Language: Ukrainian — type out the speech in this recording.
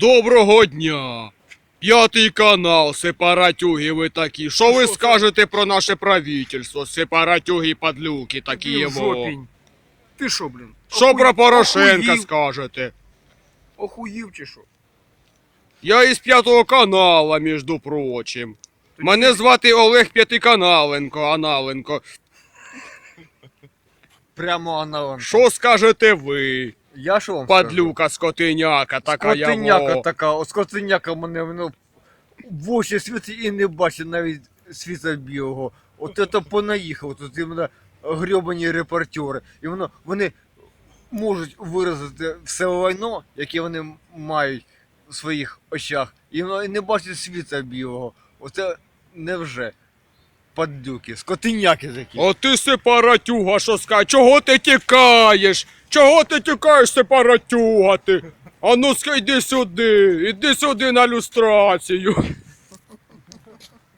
Доброго дня! П'ятий канал, сепаратюги ви такі. Що ви скажете про наше правительство? Сепаратюги падлюки такі в його. жопінь. Ти що, блін? Що про Порошенка охуїв? скажете? Охуїв чи що? Я із п'ятого канала, між прочим. Ти Мене звати Олег П'ятиканаленко, Аналенко. Прямо аналог. Що скажете ви? Я що вам скажу? Падлюка, скотиняка, така Скотиняка яво. така, о, скотиняка мене воно в очі світить і не бачить навіть світа білого. От це понаїхав, тут іменно грьобані репортери. І воно вони можуть виразити все лайно, яке вони мають в своїх очах, і воно і не бачить світа білого. Оце невже. Падлюки, скотиняки такі. О ти сепаратюга, що скаже? Чого ти тікаєш? Чого ти тікаєш, сепаратюга ти? А ну ска йди сюди, іди сюди на люстрацію.